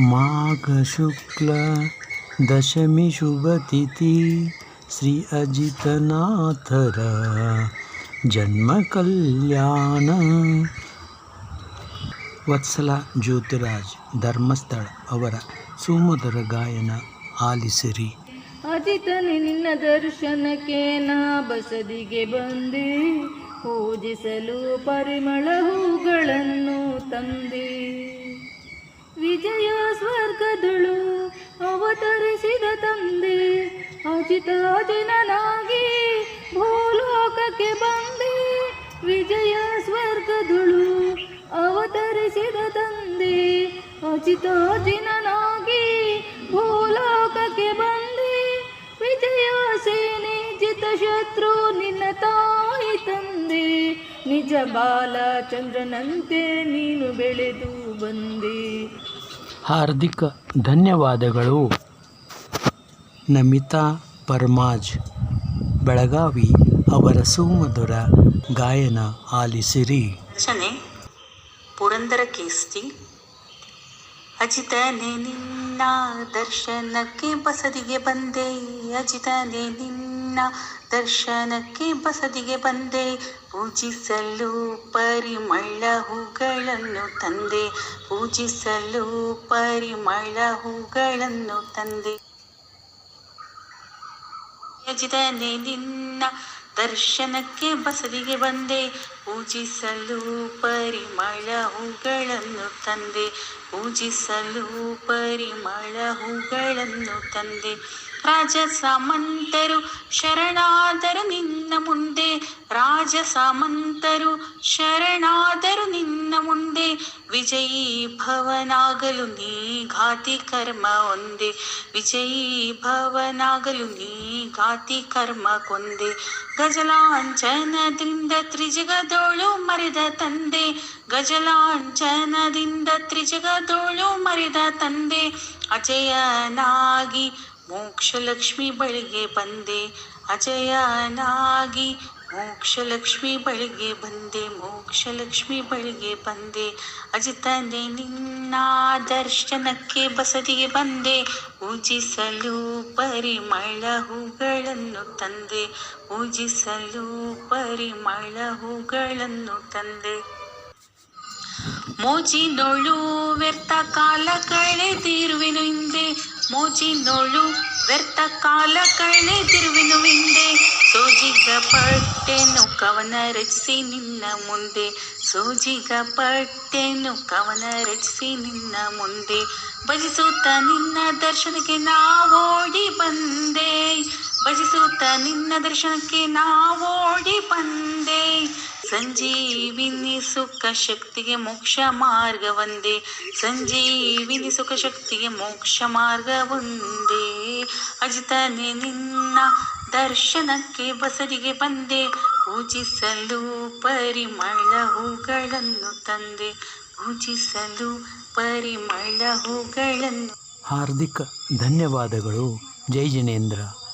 ಮಾಘ ಶುಕ್ಲ ದಶಮಿ ಶುಭ ತಿಥಿ, ಶ್ರೀ ಅಜಿತನಾಥರ ಜನ್ಮ ಕಲ್ಯಾಣ. ವತ್ಸಲ ಜ್ಯೋತಿರಾಜ್ ಧರ್ಮಸ್ಥಳ ಅವರ ಸುಮಧುರ ಗಾಯನ ಆಲಿಸಿರಿ. ಅಜಿತನೆ, ನಿನ್ನ ದರ್ಶನಕ್ಕೆ ನಾ ಬಸದಿಗೆ ಬಂದೆ. ಪೂಜಿಸಲು ಪರಿಮಳ ಹೂಗಳನ್ನು ತಂದೆ. ಅವತರಿಸಿದ ತಂದೆ, ಅಜಿತ ಅಜಿನನಾಗಿ ಭೂಲೋಕಕ್ಕೆ ಬಂದೆ. ವಿಜಯ ಸ್ವರ್ಗದುಳು ಅವತರಿಸಿದ ತಂದೆ, ಅಜಿತ ಅಜಿನನಾಗಿ ಭೂಲೋಕಕ್ಕೆ ಬಂದೆ. ವಿಜಯ ಸೇನೆ ಜಿತ ಶತ್ರು ನಿನ್ನ ತಾಯಿ ತಂದೆ. ನಿಜ ಬಾಲ ಚಂದ್ರನಂತೆ ನೀನು ಬೆಳೆದು ಬಂದೆ. ಹಾರ್ದಿಕ ಧನ್ಯವಾದಗಳು. ನಮಿತಾ ಪರ್ಮಾಜ್, ಬೆಳಗಾವಿ, ಅವರ ಸುಮಧುರ ಗಾಯನ ಆಲಿಸಿರಿ. ಪುರಂದರ ಕೇಸ್ತಿ. ಅಜಿತನೆ, ನಿನ್ನ ದರ್ಶನಕ್ಕೆ ಬಸದಿಗೆ ಬಂದೆ. ಅಜಿತನೆ, ನಿನ್ನ ದರ್ಶನಕ್ಕೆ ಬಸದಿಗೆ ಬಂದೆ. ಪೂಜಿಸಲು ಪರಿಮಳ ಹೂಗಳನ್ನು ತಂದೆ. ಪೂಜಿಸಲು ಪರಿಮಳ ಹೂಗಳನ್ನು ತಂದೆ. ಯಜಿದನೆ ನಿನ್ನ ದರ್ಶನಕ್ಕೆ ಬಸದಿಗೆ ಬಂದೆ. ಪೂಜಿಸಲು ಪರಿಮಳ ಹೂಗಳನ್ನು ತಂದೆ. ಪೂಜಿಸಲು ಪರಿಮಳ ಹೂಗಳನ್ನು ತಂದೆ. ರಾಜ ಸಾಮಂತರು ಶರಣಾದರು ನಿನ್ನ ಮುಂದೆ ರಾಜ ಸಾಮಂತರು ಶರಣಾದರು ನಿನ್ನ ಮುಂದೆ ವಿಜಯೀ ಭವನಾಗಲು ನೀ ಘಾತಿ ಕರ್ಮ ಒಂದೇ ವಿಜಯೀ ಭವನಾಗಲು ನೀ ಘಾತಿ ಕರ್ಮ ಕೊಂದೆ ಗಜಲಾಂಚನದಿಂದ ತ್ರಿಜಗದೋಳು ಮರೆದ ತಂದೆ ಗಜಲಾಂಚನದಿಂದ ತ್ರಿಜಗದೋಳು ಮರೆದ ತಂದೆ ಅಜಯನಾಗಿ ಮೋಕ್ಷಲಕ್ಷ್ಮಿ ಬಳಿಗೆ ಬಂದೆ, ಅಜಯನಾಗಿ. ಮೋಕ್ಷಲಕ್ಷ್ಮಿ ಬಳಿಗೆ ಬಂದೆ, ಮೋಕ್ಷಲಕ್ಷ್ಮಿ ಬಳಿಗೆ ಬಂದೆ. ಅಜಿತನೆ ನಿನ್ನ ದರ್ಶನಕ್ಕೆ ಬಸದಿಗೆ ಬಂದೆ. ಪೂಜಿಸಲು ಪರಿಮಳ ಹೂಗಳನ್ನು ತಂದೆ. ಪೂಜಿಸಲು ಪರಿಮಳ ಹೂಗಳನ್ನು ತಂದೆ. ಮೋಜಿನೊಳು ವ್ಯರ್ಥ ಕಾಲ ಕಳೆದಿರುವೆನು ಹಿಂದೆ. ಮೋಜಿನೊಳು ವ್ಯರ್ಥ ಕಾಲ ಕಳೆದಿರುವೆನು ಹಿಂದೆ. ಸೋಜಿಗ ಪಟ್ಟೆನು ಕವನ ರಚಿಸಿ ನಿನ್ನ ಮುಂದೆ. ಸೋಜಿಗ ಪಟ್ಟೆನು ಕವನ ರಚಿಸಿ ನಿನ್ನ ಮುಂದೆ. ಭಜಿಸುತ್ತ ನಿನ್ನ ದರ್ಶನಕ್ಕೆ ನಾವೋಡಿ ಬಂದೆ. ಭಜಿಸುತ್ತ ನಿನ್ನ ದರ್ಶನಕ್ಕೆ ನಾವೋಡಿ ಬಂದೆ. ಸಂಜೀವಿನಿ ಸುಖ ಶಕ್ತಿಗೆ ಮೋಕ್ಷ ಮಾರ್ಗ ಒಂದೇ. ಸಂಜೀವಿನಿ ಸುಖ ಶಕ್ತಿಗೆ ಮೋಕ್ಷ ಮಾರ್ಗ ಒಂದೇ. ಅಜಿತನೆ ನಿನ್ನ ದರ್ಶನಕ್ಕೆ ಬಸರಿಗೆ ಬಂದೆ. ಪೂಜಿಸಲು ಪರಿಮಳ ಹೂಗಳನ್ನು ತಂದೆ. ಪೂಜಿಸಲು ಪರಿಮಳ ಹೂಗಳನ್ನು ಹಾರ್ದಿಕ ಧನ್ಯವಾದಗಳು. ಜೈ ಜಿನೇಂದ್ರ.